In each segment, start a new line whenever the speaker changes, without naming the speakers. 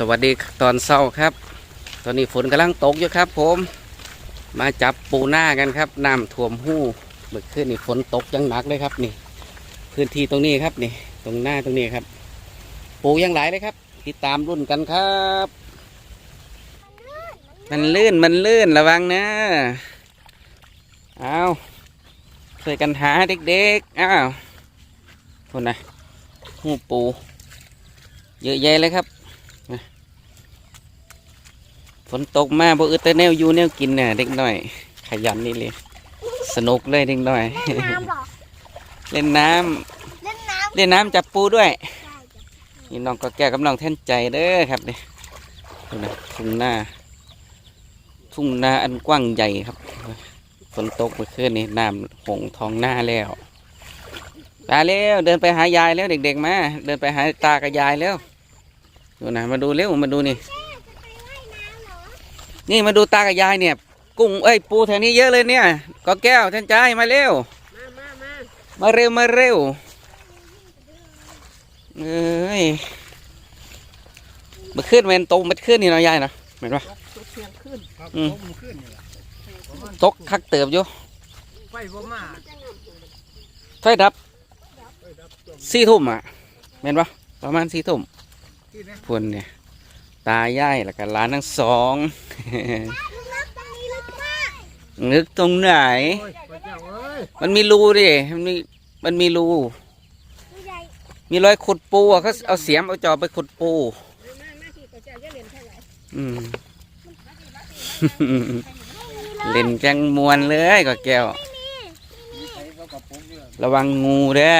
สวัสดีตอนเช้าครับ ตอนนี้ฝนกำลังตกอยู่ครับ ผม มาจับปูหน้ากันครับน้ำท่วมหู้เมื่อคืนนี่ฝนตกยังหนักเลยครับนี่ พื้นที่ตรงนี้ครับนี่ ตรงหน้าตรงนี้ครับ ปูยังหลายเลยครับ ติดตามรุ่นกันครับ มันลื่นมันลื่นระวังนะเอาช่วยกันหาเด็กๆอ้าวคนนะหูปู เยอะแยะเลยครับ ฝนตกมาบ่อึดแต่แนวอยู่แนวกินน่ะเด็กหน่อย ขยันนี่เลย สนุกเลยเด็กหน่อย
เล่นน้ำเหรอ
เล่นน้ำ
เล่นน้
เล่นน้ำจับปูด้วยำนี่น้องก็แก้วกับน้องแท่นใจเด้อครับนี่ดูนะทุ่งนาทุ่งนาอันกว้างใหญ่ครับฝนตกเมื่อคืนนี่น้ำหงทองหน้าแล้วมาเร็วเดินไปหายายแล้วเด็กๆมาเดินไปหาตากับยายแล้วดูนะมาดูเร็วมาดูนี่ นี่มาดูตากับยายเนี่ย กุ้งเอ้ยปูแถวนี้เยอะเลยเนี่ยก็แก้วแท่นใจมาเร็ว
มามามา
มาเร็วมาเร็วเอ้ยมาขึ้นเวนตรงมาขึ้นนี่เนาะยายเนาะเห็นปะ
เสียงขึ้น
ครับ
อืม
ผมขึ้นนี่แหละ
ตกคักเติบอยู่
ไฟบ่มา
ไฟดับสี่ทุ่มอะเห็นปะประมาณสี่ทุ่ม
ที่นี่
พวนเนี่ย ตายายแล้วก็หลานทั้งสอง
ลึกตรงนี้ลึกมาก
นึกตรงไหน
โอ้ยพระเจ้าเอ้ย
มันมีรูดิมันมีมันมีรู
ผู้ใหญ่
มีรอยขุดปูอะเขาเอาเสียมเอาจอบไปขุดปู
มามาที่ก็จะจะเล่นเท่าไหร่
อืมเล่นจังมวนเลยก็แก้ว
ใส่เขากับผมเนี่ย
ระวังงูเด้อ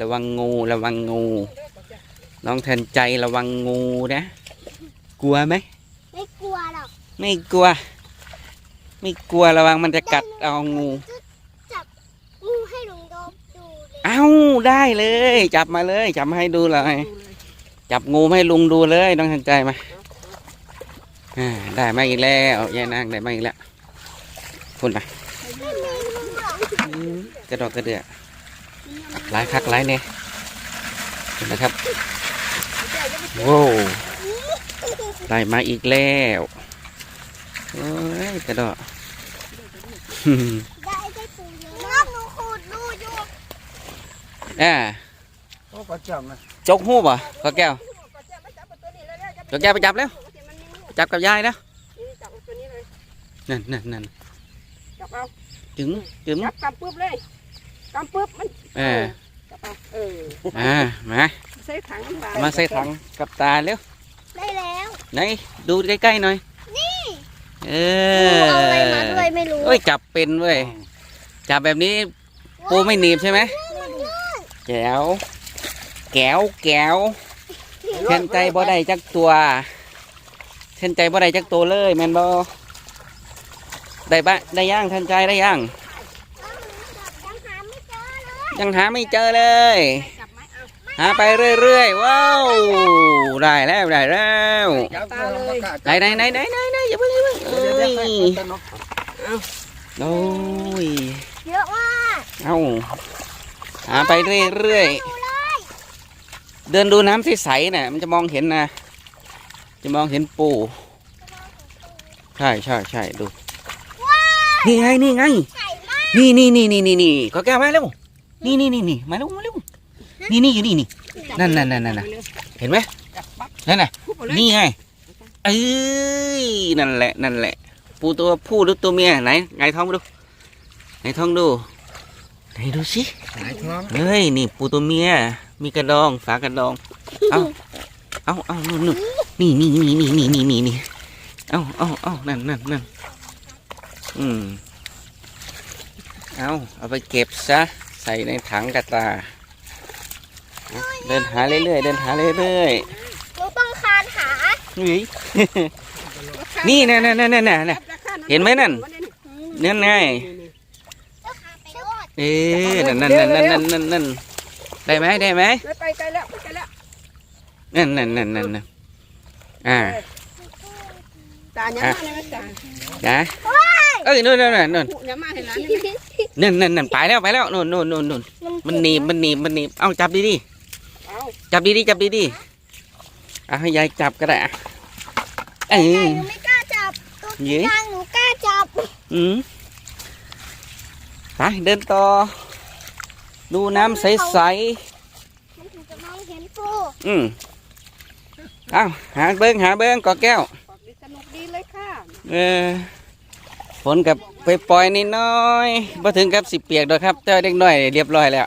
ระวังงู ระวังงู น้องแทนใจระวังงูนะ กลัวไหม
ไม่กลัวหรอก
ไม่กลัว ไม่กลัวระวังมันจะกัดเอางู
จับงูให้ลุงโดมดูเลย
เอ้าได้เลย จับมาเลย จับมาให้ดูเลย จับงูมาให้ลุงดูเลยน้องแทนใจมาอ่าได้มาอีกแล้วยายนางได้มาอีกแล้วคุณนะ
ไม่มีลุงหรอก
อืมกระดอกกระเดือหลายคักหลายเนี่ยเห็นไหมครับโว้ว ได้มาอีกแล้วโอ้ยกระดอก
ได้ได้ปูเยอะน้องหนูขูดดูอยู่
อ่า
โอ้พระเจ้านะ
จกหูป่ะข้าวแก้วข้าวแก้วไปจับแล้วไปจับกับยายแล้ว
จับตัวนี้เลย
นั่นนั่นนั่น
จับเอา
จึงจึง
จับกำปุ๊บเลยกำปุ๊บมัน
เออ
จับเอาเออ
อ่ามา
ใส่ถังน้ำปลา
มาใส่ถังกับตาเร็ว
ได้แล้ว
ไหนดูใกล้ๆหน่อยเออ
เอาอะไรมาด้วยไม่รู้
เอ้ยจับเป็นเว้ยจับแบบนี้ปูไม่หนีบใช่ไหมแก้ว แก้วแก้วเทนใจบ่ได้จักตัวเทนใจบ่ได้จักตัวเลยแมนบ่ได้บะได้ย่างเทนใจได้ย่าง
ยังหาไม่เจอเลย
ยัง หาไม่เจอเลย
จับไหมเอา
หาไปเรื่อยๆ ว้าว ได้แล้วได้แล้ว
จับตาเลย
ไหนไหนไหนไหนไหนไหนอย่าเพิ่งอย่าเพิ่ง
เดี๋ยว
เอ้
เดี๋ยวยให้คนตะนก
โอ้ย
เยอะมาก
เอาหาไปเรื่อย
ดูเลย
ๆ เดินดูน้ำใสๆน่ะ มันจะมองเห็นนะ จะมองเห็นปูใช่ใช่ใช่ดู นี่ไงนี่ไง
ใหญ่มาก
นี่นี่นี่นี่นี่นี่ก็แก้วมาเร็วนี่นี่นี่นี่มาเร็วมาเร็ว นี่นี่อยู่นี่นี่นั่นนั่นนั่นนั่นน่ะเห็นไหม
จับปั๊บ
นั่นน่ะ
ปุ๊บเลย
นี่ไงเอ้ยนั่นแหละนั่นแหละ ปูตัวผู้หรือตัวเมียไหนไงท้องมาดูไงท้องดูไหนดูสิ
หายท้อง
เฮ้ยนี่ปูตัวเมียมีกระดองฝากระดองเอาเอาเอานู่นนู่นนี่นี่นี่นี่นี่นี่นี่นี่เอาเอาเอานั่นนั่นนั่นอืมเอาเอาไปเก็บซะใส่ในถังกระตา เอาเดินหาเรื่อยๆเดินหาเรื่อย
หนูต้องคานหา
ๆนี่นี่น่ะน่ะน่ะน่ะน่ะน่ะเห็นไหมนั่นนั่นไง
ต้องคานไปโดด
เอ๊ะนั่นนั่นนั่นนั่นนั่นนั่นนั่นได้ไหมได้ไหม
ไปไกลแล้วไปไกลแล้ว
นั่นนั่นนั่นนั่นนั่นอ่า
ตาเนี่ยมาเลยนะตา
จ้ะเอ้ยนู่นนู่นนู่นนู่น
หูเนี่ยมาให้ร้านนี่นะ
นั่นนั่นนั่นไปแล้วไปแล้วนู่นนู่นนู่นนู่นมันหนีบมันหนีบมันหนีบเอาจับดีดี
เอา
ๆ จับดีดีๆจับดีดีๆเอาให้ยายจับก็ได้อะเอ้
ไก่
ย
หนูไม่กล้าจับตัว
เย้
กลางหนูกล้าจับ
อืมไปเดินต่อ ดูน้ำใส
มันถึงจะมองเห็นปู
ๆอืมเอาหาเบิ้งหาเบิ้งกอแก้ว
สนุกดีเลยค่ะ
เออฝนกับไปปล่อยนิดน้อยๆพอถึงกับสิเปียกดอกครับแต่ว่าเด็กน้อยเรียบร้อยแล้ว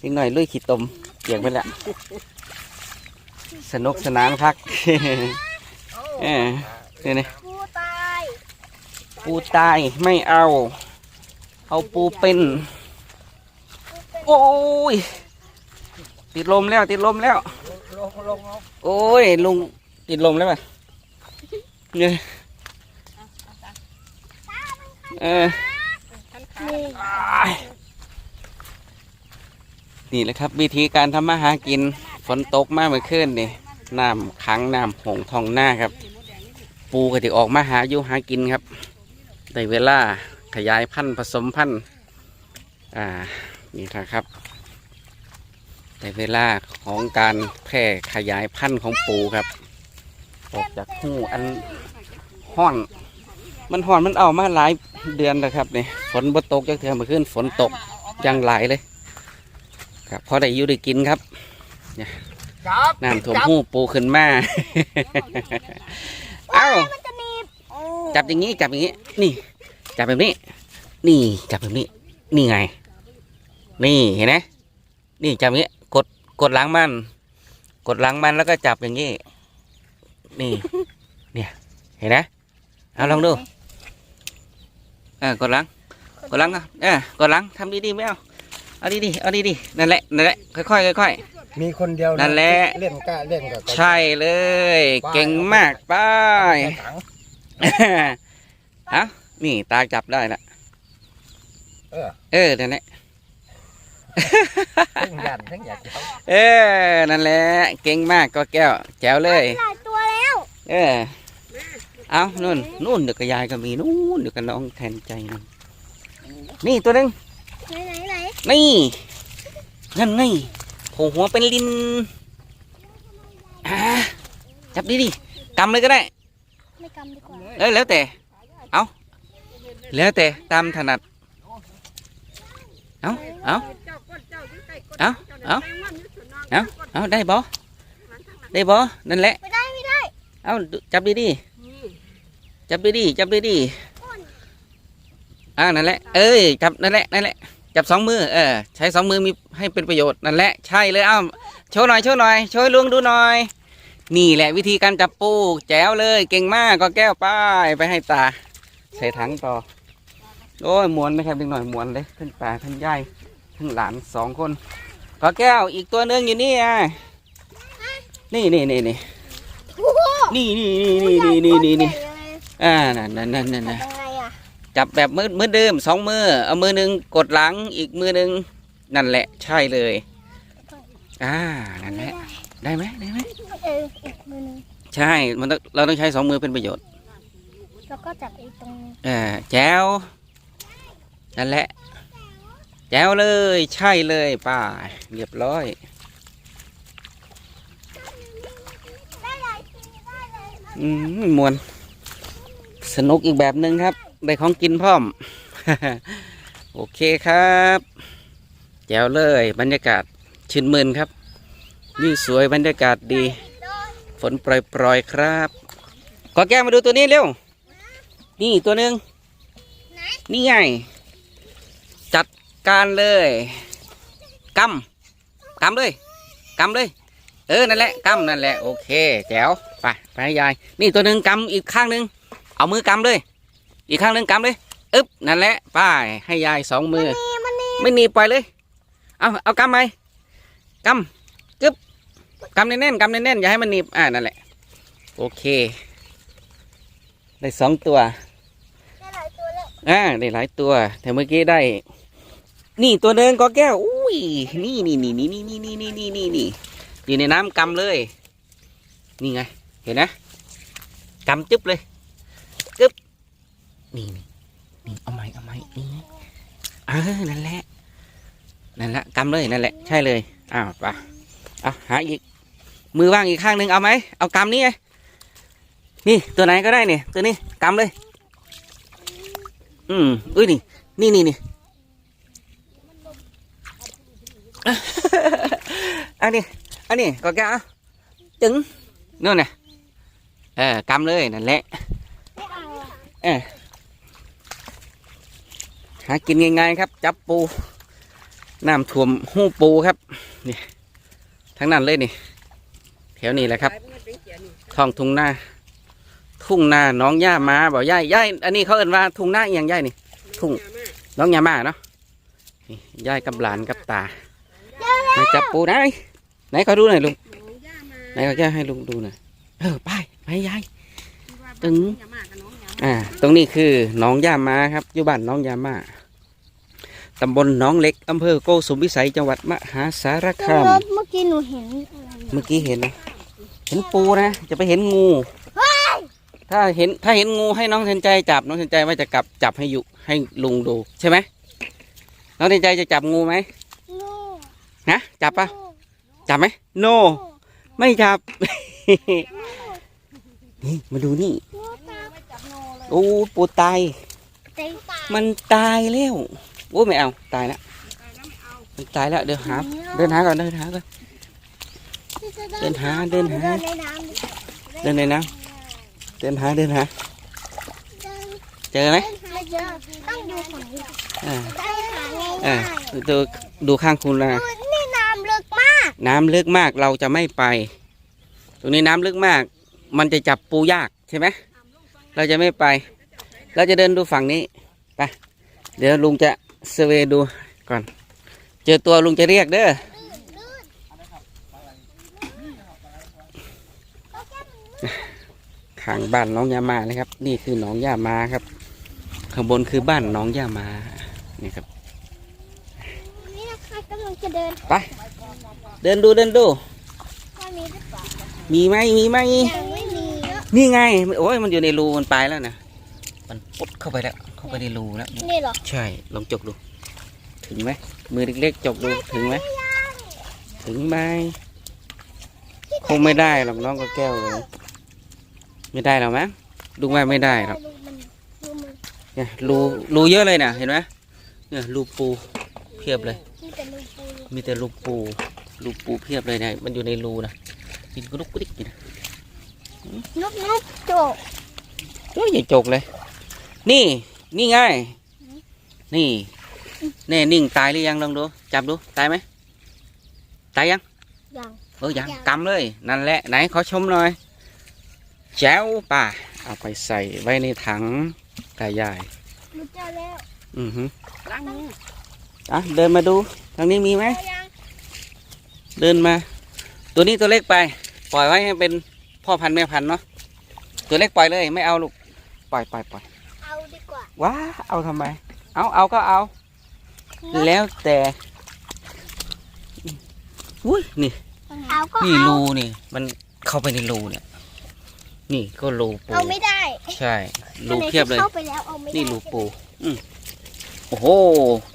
เด็กน้อยลุยขี้ตม เปียกไปแล้วสนุกสนานคักเออเนี่ยนี่
ปูตาย
ปูตายไม่เอา เอาปูเป็น โอ้ย ติดลมแล้ว ติดลมแล้ว
ลงลงเอา
โอ้ยลุงติดลมแล้วป่ะเนี่ยเออ
นี่
แหละครับ วิธีการทำมาหากินฝนตกมากเมื่อคืนนี่น้ำขังน้ำหงทองหน้าครับ ปูก็จะออกมาหาอยู่หากินครับได้เวลาขยายพันธุ์ผสมพันธุ์อ่านี่นะครับได้เวลาของการแพร่ขยายพันธุ์ของปูครับ ออกจากหูอันห้อน มันห่อนมันเอามาหลายเดือนแล้วครับเนี่ยฝนบ่ตกจักเทื่อมื่อคืนฝนตกยังหลายเลย ครับพอได้อยู่ได้กินครับ
จับ
น้ำท่วมหูปูขึ้นมา เอ้า
มันจะหนีบ
จับอย่างนี้จับอย่างนี้ นี่ จับแบบนี้ นี่จับแบบนี้ นี่ไง นี่เห็นไหมนี่จับอย่างนี้ กดกดหล้างมัน กดหล้างมันแล้วก็จับอย่างนี้ นี่ เนี่ยเห็นไหมเอาลองดูเออกดหล้างกดหล้างอะเออกดหล้างทำดีๆไม่เอา เอาดีๆเอาดีๆนั่นแหละนั่นแหละค่อยๆค่อยๆ
มีคนเดียว
นั่นแหละ
เล่นกล้าเล่นกับ
ใช่เลย เก่งมากไป้าย
ถัง
เอานี่ตาจับได้ละ
เออ
เออนั่นแหละ
ทั้งยันทั้งอยากจะเอา
เออนั่นแหละเก่งมากก็แก้วแจ๋วเลย
หลายตัวแล้ว
เออเอานู่นนู่นเดี๋ยวกับยายก็มีนู่นเดี๋ยวกับน้องแทนใจนู่นนี่ตัวหนึง
ไหนไหนไหน
นี่นั่นไงโผล่หัวเป็นลินอ่าจับดีดิกำเลยก็ได้
ไม่กำดีกว่า
เอ้ยแล้วแต่เอาแล้วแต่ตามถนัดเอาเอา
เจ้าก้นเจ้าอยู่ใกล้ก้น
เอ้าเอ้า
เอ้า
เอาได้บ่ได้บ่นั่นแหละ
ไม่ได้ไม่ได้
เอาจับดีดีๆจับดีดีๆจับดีดีๆอ่านั่นแหละเอ้ยจับนั่นแหละนั่นแหละ จับสองมือเออใช้สองมือมีให้เป็นประโยชน์นั่นแหละใช่เลยเอ้าโชว์หน่อยโชว์หน่อยโชว์ลุงดูหน่อย นี่แหละวิธีการจับปูแจ๋วเลย เก่งมากก็แก้วป้ายไปให้ตา ใส่ถังต่อโอ้ยมวนนะครับเด็กหน่อยมวนเลยทั้งตาทั้งยายทั้งหลานสองคนก็แก้วอีกตัวหนึงอยู่นี่อะนี่นี่นี่นี่นี่นี่นี่นี่นี่นี่นี่
เอ่า
นั่นนั่นนั่นนั่น จับแบบมือมือเดิมสองมือเอามือหนึ่งกดหลังอีกมือหนึ่งนั่นแหละใช่เลยอ่านั่นแหละได้ไหมได้ไหม
เอออีกมือหนึง
ใช่มันต้องเราต้องใช้สองมือเป็นประโยชน์
แล้วก็จับอีกตรงนี้
เออแจ๋วนั่นแหละ แจ๋วเลยใช่เลยป้าเรียบร้อย
ได้เลยทีได้เลย
อืมมวนสนุกอีกแบบหนึ่งครับ ได้ของกินพร้อม โอเคครับแจ๋วเลยบรรยากาศชื่นมื่นครับวิวสวยบรรยากาศดี ฝนปล่อยๆครับขอแก้มาดูตัวนี้เร็ว นี่ตัวหนึ่งนี่ไง จัดการเลยกำกำเลยกำเลย เออ นั่นแหละกำนั่นแหละ โอเค แจ๋ว ไป ไปยาย นี่ตัวหนึ่งกำอีกข้างหนึ่ง เอามือกำเลย อีกข้างหนึ่งกำเลยอึ๊บนั่นแหละไป้ายให้ยายสองมือ
นี่มันนี่
ไม่หนีบปล่อยเลย เอาเอากำไหมกำกึบกำแน่นๆกำแน่นๆอย่าให้มันหนีบอ่านั่นแหละ โอเค ได้สองตัว
ได้หลายตัวแล้ว
อ่าได้หลายตัว แต่เมื่อกี้ได้ นี่ตัวหนึ่งก็แก้วอุ้ยนี่นี่นี่นี่นี่นี่นี่นี่นี่นี่นี่อยู่ในน้ำกำเลย นี่ไง เห็นนะกำจึ๊บเลยกึ๊บ นี่นี่นี่เอาไหมเอาไหมนี่เออนั่นแหละนั่นแหละกำเลยนั่นแหละใช่เลยอ้าวไปเอาหาอีก มือว่างอีกข้างหนึ่งเอาไหมเอากำนี้ไงนี่ตัวไหนก็ได้เนี่ยตัวนี้กำเลย อืมอุ้ยนี่นี่นี่นี่อันนี้อันนี้ก็แกเอาจึงนู่นน่ะเออกำเลยนั่นแหละ
เอาอะ
เออ หากินง่ายๆครับ จับปูน้ำท่วมหูปูครับนี่ทั้งนั้นเลยนี่ แถวนี้แหละครับท้องทุ่งนาทุ่งนาน้องย่ามาบอกย่ายย่ายอันนี้เขาเอ่นว่าทุ่งนาอย่างย่ายนี่ ทุ่งน้องย่ามาเนาะนี่ย่ายกับหลานกับตามาจับปูไหนไหนขอดูหน่อยลุงไหนขอแก้ให้ลุงดูหน่อยเออไปไปยาย
ที่ว่า
ตึง
น้ออย่ามากับน้องอ่า
ตรงนี้คือน้องย่ามาครับอยู่บ้านน้องย่ามา ตำบลหนองเล็กอำเภอโกสุมพิสัยจังหวัดมหาสารคาม
รถเมื่อกี้หนูเห็นอะไร
เมื่อกี้เห็นนะเห็นปูนะ จะไปเห็นงู ถ้าเห็นถ้าเห็นงูให้น้องเทนใจจับน้องเทนใจว่าจะกลับจับให้อยู่ให้ลุงดูใช่ไหมน้องเทนใจจะจับงูไหม
งู
นะจับปะจับไหมโน ไม่จับ นี่มาดูนี่
งูตา
ไม่จับโนเลย
โอ้ปูตาย
เต็มปาก
มันตายแล้ว โอ้ไม่เอาตายแล้ว
มั
นตายแล้วเดี๋ยวหาเดินหาก่อนเดินหาก่อนเดินหาเดินหา
เดินในน้ำ
เดินหาเดินหา
เจ
อไหม
เอต้องดูฝั่งนี้
อ่า
อ่า
ดูดูข้างคุณนะ
นี่น้ำลึกมาก
น้ำลึกมากเราจะไม่ไป ตรงนี้น้ำลึกมาก มันจะจับปูยากใช่ไหมเราจะไม่ไป เราจะเดินดูฝั่งนี้ไปเดี๋ยวลุงจะ เซอร์เวย์ดูก่อน เจอตัวลุงจะเรียกเด้อข้างบ้านน้องยามานะครับ นี่คือหนองยามาครับ ข้างบนคือบ้านน้องยามานี่ครับ
นี่นะคะกำลังจะเดิน
ไปเดินดูเดินดู
ว่ามีหรือเปล่า
มีไหมมีไหม
ยังไม่มี
นี่ไง โอ้ยมันอยู่ในรูมันไปแล้วนะมันปุ๊บเข้าไปแล้ว เข้าไปในรูแล้ว
นี่เหรอ
ใช่ ลองจกดู ถึงไหม มือเล็กๆจกดู ถึงไหม ถึงไหม คงไม่ได้หรอกน้องก็แก้วเลย ไม่ได้หรอกมั้งดูว่าไม่ได้หรอก
ดูมันดูมัน
เนี่ยรูรูเยอะเลยนะเห็นไหมเนี่ยรูปูเพียบเลย
มีแต่รูปู
มีแต่รูปูรูปูเพียบเลยเนี่ยมันอยู่ในรูนะกินกระลุกกระดิกอยู่นะ
นกนกโจก
โอ้ยอย่าจกเลย นี่ นี่ไง นี่แน่นิ่งตายหรือยังลองดู จับดู ตายไหม ตายยัง
ยัง
เออ ยัง
ยัง
กำเลย นั่นแหละ ไหนขอชมหน่อย แจ๋วป่ะเอาไปใส่ไว้ในถังกายาย
รู้เจอแล้ว
อือฮึ
ล้างมือ
อะ เดินมาดู ทางนี้มีไหม
เจอยัง
เดินมา ตัวนี้ตัวเล็กไป ปล่อยไว้ให้เป็นพ่อพันธุ์แม่พันธุ์เนาะตัวเล็กปล่อยเลย ไม่เอาลูกปล่อยปล่อยปล่อย
เอาดีก ว่า
ว้าเอาทำไม เอาเอาก็เอา แล้วแต่อุ้ยนี่
เอาก็
นี่
เอา
รูนี่ มันเข้าไปในรูเนี่ย นี่ก็รูปู
เอาไม่ได้
ใช่รูเพียบเลย
เข้าไปแล้วเอาไม่ได้
นี่รูปูอืมโอ้โห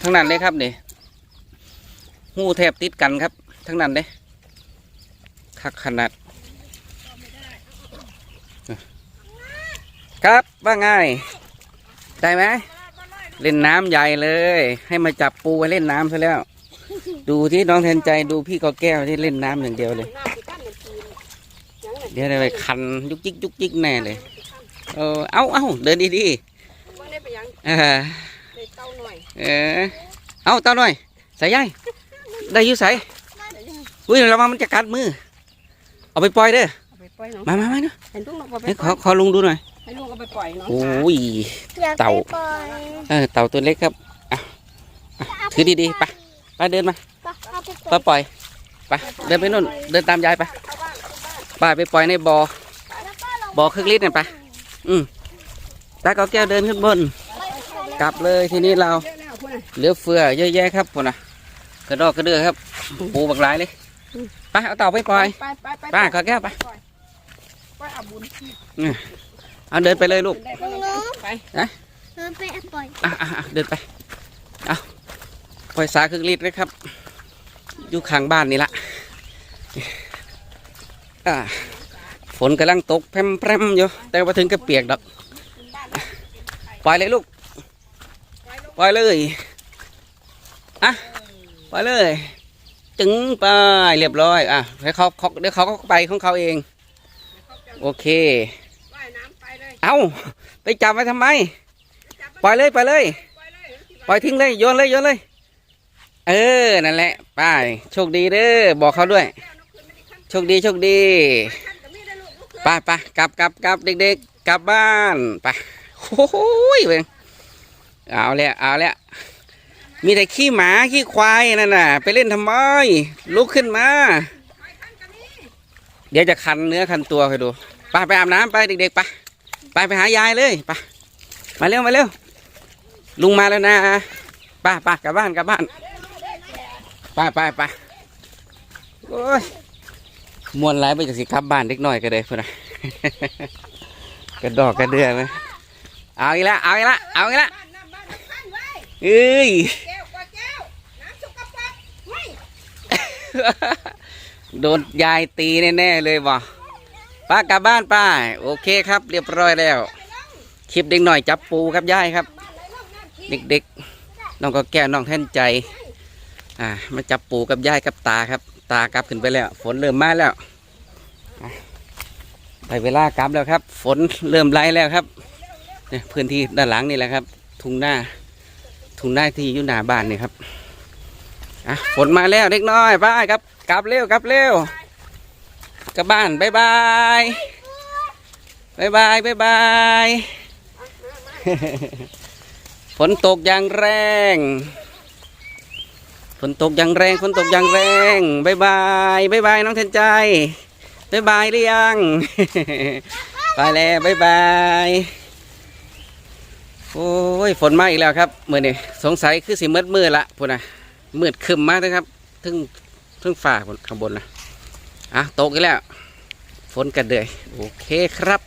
ทั้งนั้นเลยครับเนี่ยหูแทบติดกันครับ ทั้งนั้นเลยคักขนาด ครับว่าไง ได้ไหมเล่นน้ำใหญ่เลย ให้มาจับปูไว้เล่นน้ำซะแล้ว ดูที่น้องแทนใจดูพี่กอแก้วที่เล่นน้ำอย่างเดียวเลย
หน้าสิกั้นเป็นจีนยังไง
เดี๋ยวอะไรคันยุกยิกยุกยิกแน่เลย เออเอาเอาเดินดี
ว่าได้ไปยัง
ๆเออ
ได้เต้าหน่อย
เออเอาเต้าหน่อยใส่ย่ายได้อยุใส่อุ้ยระวังมันจะกัดมือ เอาไปปล่อยเด้อ
เอาไปปล่อยเนาะ
มามามาเนาะ
เห็นลุงเอาไป
ให้
ป
ข
ล่
อ
อย
ขอลุงดูหน่อย
ให้ลุงเอาไปปล่อยเนาะ
โอ้ย
อยากไป
เต่า
ปล่อย
เออเต่าตัวเล็กครับอะอะถือดีๆไปไปเดินมา
ไปเอาไป
ไปปล่อยไปเดินไปนู่นเดินตามยายไปไปไปปล่อยในบ่อ
แล้วก็ลง
บ่อครึ่งลิตรเนี่ยไปอืมตาเกาแก้วเดินขึ้นบน กลับเลยทีนี้เรา
เยอะแล้วคุณน่ะ
เหลือเฟือเยอะแยะครับพุ่นนะกระดอกกระเดือครับปูบักหลายเลยไปเอาเต่าไปปล่อย
ไปไปไป
ไปขอแก้วไป
ปล่อยปล่อยเอาบุญที่
เอาเดินไปเลยลูก
ได้ไปแล้วไป
เออไปปล่อย
อะอะอะเดินไปเอาปล่อยสาครึ่งลิตรเลยครับ อยู่ข้างบ้านนี่ละอ่าฝนกำลังตกแพร่มๆอยู่แต่ว่าถึงกับเปียกดอกปล่อยเลยลูกปล่อยเลยอะปล่อยเลยจึงไปเรียบร้อยอะให้เขาเขาเดี๋ยวเขาก็ไปของเขาเอง โอเค
ว่ายน้ำไป เอา
ไปจับไว้ทำไม ปล่อยเลยปล่อยเลย
ไปเลย
ปล่อยทิ้งเลยโยนเลยโยนเลย เออ นั่นแหละ ไป้ายโชคดีเด้อ บอกเขาด้วย โชคดีโชคดี
ท่านก็มีได้ลูกลูก
ไปไปกลับกลับกลับเด็กๆ กลับบ้านไปโอ้โหเว้ยเอาแล้วเอาแล้วมีแต่ขี้หมาขี้ควายนั่นน่ะ ไปเล่นทำไม ลุกขึ้นมา เดี๋ยวจะคันเนื้อคันตัวไปดูไปไปอาบน้ำไปเด็กๆไป ไปไปหายายเลยไปมาเร็วมาเร็วลุงมาแล้วนะไปไปกลับบ้านกลับบ้านไปไปไปโอ้ยมวนหลายไปจากสิกลับบ้านเด็กน้อยก็เลยพุ่นนะกระดอกกระเดือไหมเอาอีกแล้วเอาอีกแล้วเอาอีกแล้ว
บ้านน้ำบ้านน้ำข้างไว้
เอ้ย
แก้วกว่าแก้วน้ำสกปรกไม่
โดนยายตีแน่ๆเลยบ่ ป้ากลับบ้านป้าโอเคครับ เรียบร้อยแล้ว คลิปเด็กหน่อยจับปูครับยายครับ เด็กๆน้องก็แก้น้องแท่นใจ อ่ามาจับปูกับยายกับตาครับ ตากลับขึ้นไปแล้ว ฝนเริ่มมาแล้วอะไปเวลากลับแล้วครับ ฝนเริ่มไล่แล้วครับเนี่ยพื้นที่ด้านหลังนี่แหละครับ ทุ่งหน้าทุ่งหน้าที่อยู่หน้าบ้านนี่ครับอะฝนมาแล้วเด็กน้อยไปครับกลับเร็วกลับเร็ว กลับบ้านบายบายบายบายบายบายฝนตกอย่างแรงฝนตกอย่างแรงฝนตกอย่างแรงบายบายบายบายน้องเทนใจบายบายหรือยังไปแล้วบายบายโอ้ยฝนมาอีกแล้วครับเมื่อนี้สงสัยคือสิมืดมืดละพูนะมืดคึมมากเลยครับทึ่งทึ่งฝ่าข้างบนนะ อะตกอีกแล้ว ฝนกันเลยโอเคครับ